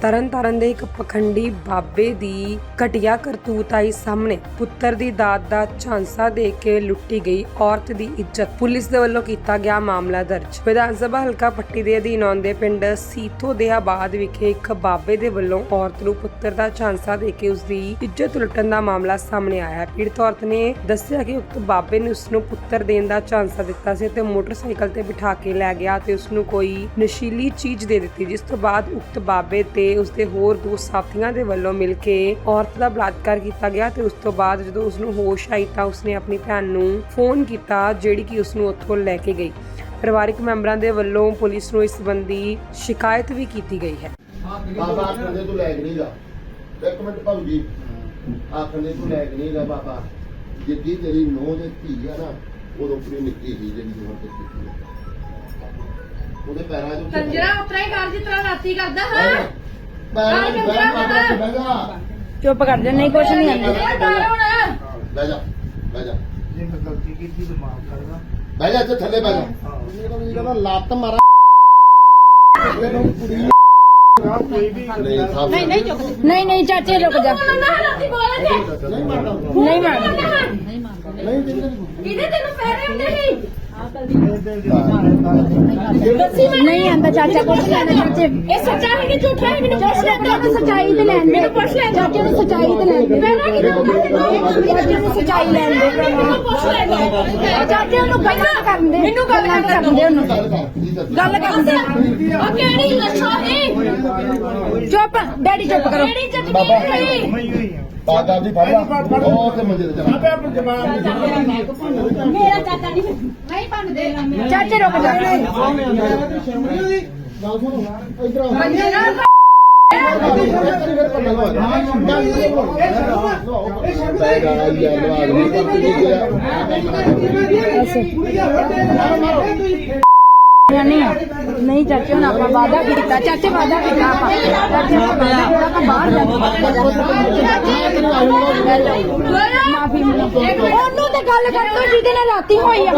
ਤਰਨਤਾਰਨ ਦੇ ਇੱਕ ਪਖੰਡੀ ਬਾਬੇ ਦੀ ਘਟੀਆ ਕਰਤੂਤ ਆਈ ਸਾਹਮਣੇ। ਪੁੱਤਰ ਦੀ ਦਾਤ ਦਾ ਝਾਂਸਾ ਦੇ ਕੇ ਲੁੱਟੀ ਗਈ, ਔਰਤ ਦੀ ਇੱਜ਼ਤ। ਪੁਲਿਸ ਦੇ ਵੱਲੋਂ ਕੀਤਾ ਗਿਆ ਮਾਮਲਾ ਦਰਜ। ਵਿਧਾਨ ਸਭਾ ਹਲਕਾ ਪੱਟੀ ਦੇ ਅਧੀਨ ਆਉਂਦੇ ਪਿੰਡ ਸੀਥੋ ਦੇਹਾਬਾਦ ਵਿਖੇ ਇੱਕ ਬਾਬੇ ਦੇ ਵੱਲੋਂ ਔਰਤ ਨੂੰ ਪੁੱਤਰ ਦਾ ਝਾਂਸਾ ਦੇ ਕੇ ਉਸ ਦੀ ਇੱਜ਼ਤ ਲੁੱਟਣ ਦਾ ਮਾਮਲਾ ਸਾਹਮਣੇ ਆਇਆ। ਹੈ ਪੀੜਤ ਔਰਤ ਨੇ ਦੱਸਿਆ ਕਿ ਉਕਤ ਬਾਬੇ ਨੇ ਉਸ ਨੂੰ ਪੁੱਤਰ ਦੇਣ ਦਾ ਝਾਂਸਾ ਦਿੱਤਾ ਸੀ ਤੇ ਮੋਟਰਸਾਈਕਲ ਤੇ ਬਿਠਾ ਕੇ ਲੈ ਗਿਆ ਤੇ ਉਸ ਨੂੰ ਕੋਈ ਨਸ਼ੀਲੀ ਚੀਜ਼ ਦੇ ਦਿੱਤੀ, ਜਿਸ ਤੋਂ ਬਾਅਦ ਉਕਤ ਬਾਬੇ ਤੇ ਉਸ ਦੇ ਹੋਰ ਦੋ ਸਾਥੀਆਂ ਦੇ ਵੱਲੋਂ ਮਿਲ ਕੇ ਔਰਤ ਦਾ ਬਲਾਤਕਾਰ ਕੀਤਾ ਗਿਆ ਤੇ ਉਸ ਤੋਂ ਬਾਅਦ ਜਦੋਂ ਉਸ ਨੂੰ ਹੋਸ਼ ਆਈ ਤਾਂ ਉਸਨੇ ਆਪਣੀ ਭੈਣ ਨੂੰ ਫੋਨ ਕੀਤਾ ਜਿਹੜੀ ਕਿ ਉਸ ਨੂੰ ਉੱਥੋਂ ਲੈ ਕੇ ਗਈ। ਪਰਿਵਾਰਕ ਮੈਂਬਰਾਂ ਦੇ ਵੱਲੋਂ ਪੁਲਿਸ ਨੂੰ ਇਸ ਸੰਬੰਧੀ ਸ਼ਿਕਾਇਤ ਵੀ ਕੀਤੀ ਗਈ ਹੈ। ਬਾਬਾ ਆਖਣੇ ਤੂੰ ਲੈ ਕੇ ਨਹੀਂ ਜਾ। ਇੱਕ ਮਿੰਟ ਭਾਊ ਜੀ। ਆਖਣੇ ਤੂੰ ਲੈ ਕੇ ਨਹੀਂ ਜਾ ਬਾਬਾ। ਜਿੱਦੀ ਤੇਰੀ ਨੋਹ ਦੇ ਧੀ ਆ ਨਾ ਉਦੋਂ ਕੁੜੀ ਨਿੱਕੀ ਸੀ ਜਿਹੜੀ ਤੂੰ ਤੇ ਕੀਤੀ ਆ। ਉਹਦੇ ਪੈਰਾਂ 'ਚ ਕੰਜਰਾ ਉਤਰਾ ਹੀ ਕਰ ਜਿਸ ਤਰ੍ਹਾਂ ਰਾਤੀ ਕਰਦਾ ਹਾਂ। ਬਹਿ ਜਾ। ਚੁੱਪ ਕਰ ਜਾ ਨਹੀਂ ਕੁਛ ਨਹੀਂ ਆਂਦਾ ਬਹਿ ਜਾ ਬਹਿ ਜਾ। ਜੇ ਮੈਂ ਗਲਤੀ ਕੀਤੀ ਤਾਂ ਮਾਫ ਕਰਨਾ ਬਹਿ ਜਾ ਇੱਥੇ ਥੱਲੇ ਬਹਿ ਜਾ। ਇਹ ਕਹਿੰਦਾ ਲੱਤ ਮਾਰਾ। ਕੋਈ ਵੀ ਨਹੀਂ ਸਾਹਿਬ ਨਹੀਂ ਨਹੀਂ ਚੁੱਪ ਨਹੀਂ ਨਹੀਂ ਚਾਚੇ ਰੁਕ ਜਾ। ਨਹੀਂ ਮਾਰਦਾ। ਨਹੀਂ ਮਾਰਦਾ। ਨਹੀਂ ਦਿੰਦੇ ਇਹਦੇ ਤੈਨੂੰ ਪੈਰੇ ਹੁੰਦੇ ਸੀ? ਨਹੀਂ ਆਂਦਾ ਚਾਚਾ ਕੁਛ ਨਹੀਂ ਆਂਦਾ ਚਾਚੇ। ਇਹ ਸੱਚਾ ਹੈ ਕਿ ਝੂਠਾ ਹੈ? ਮੈਨੂੰ ਚਾਚੇ ਨੂੰ ਸੱਚਾਈ ਤੇ ਲੈਣ ਦੇ। ਪੁੱਛ ਲੈ ਚਾਚੇ ਨੂੰ ਸੱਚਾਈ ਤੇ ਲੈਣ ਦੇ। ਚਾਚੇ ਨੂੰ ਸੱਚਾਈ ਲੈਣ ਦੇ। ਪੁੱਛ ਲੈ ਚਾਚੇ ਨੂੰ ਗੱਲਾਂ ਕਰਨ ਦੇ। ਮੈਨੂੰ ਗੱਲ ਕਰਨ ਦੇ ਉਹਨੂੰ। ਗੱਲ ਕਰਨ ਦੇ। ਉਹ ਕਿਹੜੀ ਲੱਛਾ ਹੈ ਚੁੱਪ। ਡੈਡੀ ਚੁੱਪ ਕਰੋ। ਨਹੀਂ ਹੋਈ। ਆ ਬਾਬਾ ਜੀ ਫੜ ਲਾ ਉਹ ਤੇ ਮੰਜੇ ਤੇ ਆਪੇ ਚਲਾ ਆਪਣੀ ਜਵਾਨ ਮੇਰਾ ਚਾਚਾ ਨਹੀਂ ਨਹੀਂ ਭੰਨਦੇ ਚਾਚੇ ਰੁਕ ਜਾ ਗੱਲ ਸੁਣੋ ਇਧਰ ਆਓ ਕੰਜਰਾ ਨਹੀਂ ਨਹੀਂ ਚਾਚੇ ਹੁਣ ਆਪਾਂ ਵਾਦਾ ਕੀਤਾ। ਚਾਚੇ ਵਾਦਾ ਕੀਤਾ ਆਪਾਂ। ਚਾਚੇ ਨਾਲ ਵਾਦਾ ਕੀਤਾ ਆਪਾਂ ਬਾਹਰ ਜਾ ਮਾਫੀ ਉਹਨੂੰ ਤੇ ਗੱਲ ਕਰ ਤੋ ਜਿਹਦੇ ਨਾਲ ਰਾਤੀ ਹੋਈ ਆ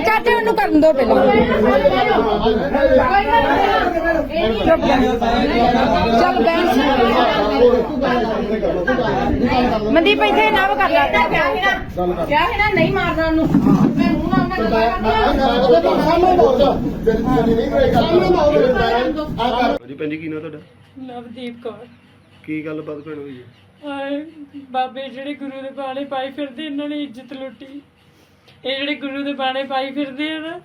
ਚਾਚੇ ਉਹਨੂੰ ਕਰਨ ਦੋ ਪਹਿਲਾਂ। ਚੱਲ ਮਨਦੀਪ ਇੱਥੇ ਨਾ ਕਰ ਲੈ। ਕਿਆ ਹੈ ਨਾ? ਨਹੀਂ ਮਾਰਨਾ ਉਹਨੂੰ। ਮੈਂ ਮੂੰਹ ਨਾਲ ਉਹਨਾਂ ਨੂੰ ਹਾਂਜੀ ਭੈਣ ਜੀ ਕੀ ਨਾਂ ਤੁਹਾਡਾ? ਨਵਦੀਪ ਕੌਰ। ਕੀ ਗੱਲਬਾਤ ਭੈਣ ਹੋਈ ਹੈ? ਹਾਏ ਬਾਬੇ ਜਿਹੜੇ ਗੁਰੂ ਦੇ ਬਾਣੇ ਪਾਈ ਫਿਰਦੇ ਇਹਨਾਂ ਨੇ ਇੱਜ਼ਤ ਲੁੱਟੀ। ਇਹ ਜਿਹੜੇ ਗੁਰੂ ਦੇ ਬਾਣੇ ਪਾਈ ਫਿਰਦੇ ਆ ਨਾ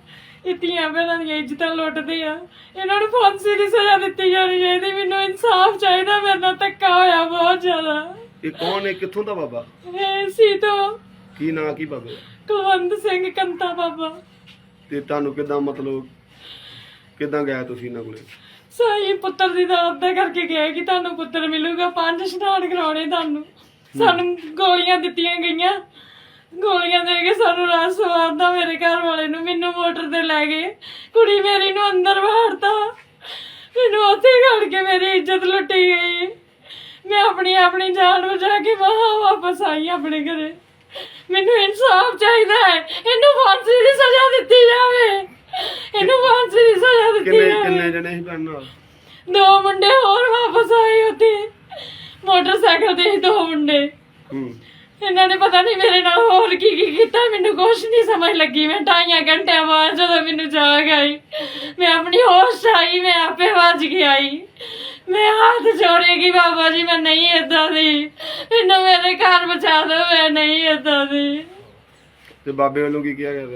ਇਹ ਧੀਆਂ ਭੈਣਾਂ ਦੀਆਂ ਇੱਜ਼ਤਾਂ ਲੁੱਟਦੇ ਆ। ਇਹਨਾਂ ਨੂੰ ਫਾਂਸੀ ਦੀ ਸਜ਼ਾ ਦਿੱਤੀ ਜਾਣੀ ਚਾਹੀਦੀ। ਮੈਨੂੰ ਇਨਸਾਫ ਚਾਹੀਦਾ ਮੇਰੇ ਨਾਲ ਧੱਕਾ ਹੋਇਆ ਬਹੁਤ ਜ਼ਿਆਦਾ। ਇਹ ਕੌਣ ਹੈ? ਕਿੱਥੋਂ ਦਾ ਬਾਬਾ? ਇਹ ਸੀ ਤੋਂ ਕੀ ਨਾਂ ਕੀ ਬਾਬੇ? ਕੁਲਵੰਤ ਸਿੰਘ ਕੰਤਾ ਬਾਬਾ। ਤੇ ਤੁਹਾਨੂੰ ਕਿਦਾਂ ਮਤਲਬ ਕਿਦਾਂ ਗਿਆ ਤੁਸੀਂ ਇਹਨਾਂ ਕੋਲੇ? ਸਾਈ ਪੁੱਤਰ ਦੀ ਦਾਤ ਦਾ ਕਰਕੇ ਗਏ ਕਿ ਤੁਹਾਨੂੰ ਪੁੱਤਰ ਮਿਲੂਗਾ। ਪੰਜ ਇਸ਼ਨਾਨ ਕਰਾਉਣੇ ਤੁਹਾਨੂੰ। ਸਾਨੂੰ ਗੋਲੀਆਂ ਦਿੱਤੀਆਂ ਗਈਆਂ। ਗੋਲੀਆਂ ਦੇ ਕੇ ਸਾਨੂੰ ਰਾਤ ਸਵਾਰਦਾ ਮੇਰੇ ਘਰ ਵਾਲੇ ਨੂੰ ਮੈਨੂੰ ਮੋਟਰ ਤੇ ਲੈ ਗਏ। ਕੁੜੀ ਮੇਰੀ ਨੂੰ ਅੰਦਰ ਵਾੜਤਾ। ਮੈਨੂੰ ਉੱਥੇ ਘੜ ਕੇ ਮੇਰੀ ਇੱਜ਼ਤ ਲੁੱਟੀ ਗਈ। ਮੈਂ ਆਪਣੀ ਆਪਣੀ ਜਾਨ ਬਚਾ ਕੇ ਵਾਹ ਵਾਪਸ ਆਈ ਆਪਣੇ ਘਰੇ। ਮੈਨੂੰ ਇਨਸਾਫ ਚਾਹੀਦਾ ਹੈ। ਇਹਨੂੰ ਫਾਂਸੀ ਦੀ ਸਜ਼ਾ ਦਿੱਤੀ ਜਾਵੇ। ਇਹਨੂੰ ਫਾਂਸੀ ਦੀ ਸਜ਼ਾ ਦਿੱਤੀ ਕਿੰਨੇ ਜਾਵੇ। ਕਿੰਨੇ ਜਣੇ ਸੀ ਭੈਣ ਨਾਲ? ਦੋ ਮੁੰਡੇ ਹੋਰ ਵਾਪਸ ਆਏ ਉੱਥੇ। ਮੋਟਰਸਾਈਕਲ ਤੇ ਸੀ ਦੋ ਮੁੰਡੇ। ਹੂੰ। ਇਹਨਾਂ ਨੇ ਪਤਾ ਨਹੀਂ ਮੇਰੇ ਨਾਲ ਹੋਰ ਕੀ ਕੀ ਕੀਤਾ ਮੈਨੂੰ ਕੁਛ ਨਹੀਂ ਸਮਝ ਲੱਗੀ। ਮੈਂ ਢਾਈਆਂ ਘੰਟਿਆਂ ਬਾਅਦ ਜਦੋਂ ਮੈਨੂੰ ਜਾਗ ਆਈ ਮੈਂ ਆਪਣੀ ਹੋਸ਼ 'ਚ ਆਈ ਮੈਂ ਆਪੇ ਵੱਜ ਕੇ ਆਈ। ਮੈਂ ਹੱਥ ਜੋੜੇਗੀ ਬਾਬਾ ਜੀ ਮੈਂ ਨਹੀਂ ਏਦਾਂ ਦੀ। ਮੈਨੂੰ ਮੇਰੇ ਘਰ ਬਚਾ ਦਿਓ ਮੈਂ ਨਹੀਂ ਏਦਾਂ ਦੀ। ਤੇ ਬਾਬੇ ਵੱਲੋਂ ਕੀ ਕਿਹਾ ਗਿਆ?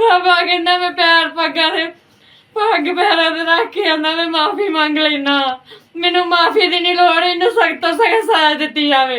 ਬਾਬਾ ਕਹਿੰਦਾ ਮੈਂ ਪੈਰ ਪੱਗਾਂ ਦੇ ਪੱਗ ਪੈਰਾਂ ਤੇ ਰੱਖ ਕੇ ਆਂਦਾ ਮੈਂ ਮਾਫੀ ਮੰਗ ਲੈਣਾ ਮੈਨੂੰ ਮਾਫੀ ਦੀ ਨਹੀਂ ਲੋੜ ਇਹਨੂੰ ਸਖਤ ਤੋਂ ਸਖਤ ਸਜ਼ਾ ਦਿੱਤੀ ਜਾਵੇ।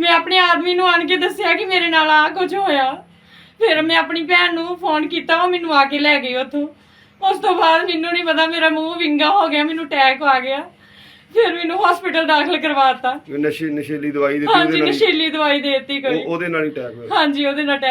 ਮੈਂ ਆਪਣੇ ਆਦਮੀ ਨੂੰ ਆਣ ਕੇ ਦੱਸਿਆ ਕਿ ਮੇਰੇ ਨਾਲ ਆ ਕੁਝ ਹੋਇਆ। ਫਿਰ ਮੈਂ ਆਪਣੀ ਭੈਣ ਨੂੰ ਫੋਨ ਕੀਤਾ ਉਹ ਮੈਨੂੰ ਆ ਕੇ ਲੈ ਗਈ ਉੱਥੋਂ। ਉਸ ਤੋਂ ਬਾਅਦ ਮੈਨੂੰ ਨਹੀਂ ਪਤਾ ਮੇਰਾ ਮੂੰਹ ਵਿੰਗਾ ਹੋ ਗਿਆ ਮੈਨੂੰ ਅਟੈਕ ਆ ਗਿਆ। ਫਿਰ ਮੈਨੂੰ ਹਸਪੀਟਲ ਦਾਖਲ ਕਰਵਾਤਾ ਨਸ਼ੇ ਨਸ਼ੀਲੀ ਦਵਾਈ ਦਿੱਤੀ ਹਾਂਜੀ ਉਹਦੇ ਨਾਲ ਹੀ- ਨਸ਼ੀਲੀ ਦਵਾਈ ਦੇ ਦਿੱਤੀ ਕੋਈ। ਉਹ- ਉਹਦੇ ਨਾਲ ਹੀ ਅਟੈਕ ਹੋਇਆ? ਹਾਂਜੀ ਉਹਦੇ ਨਾਲ attack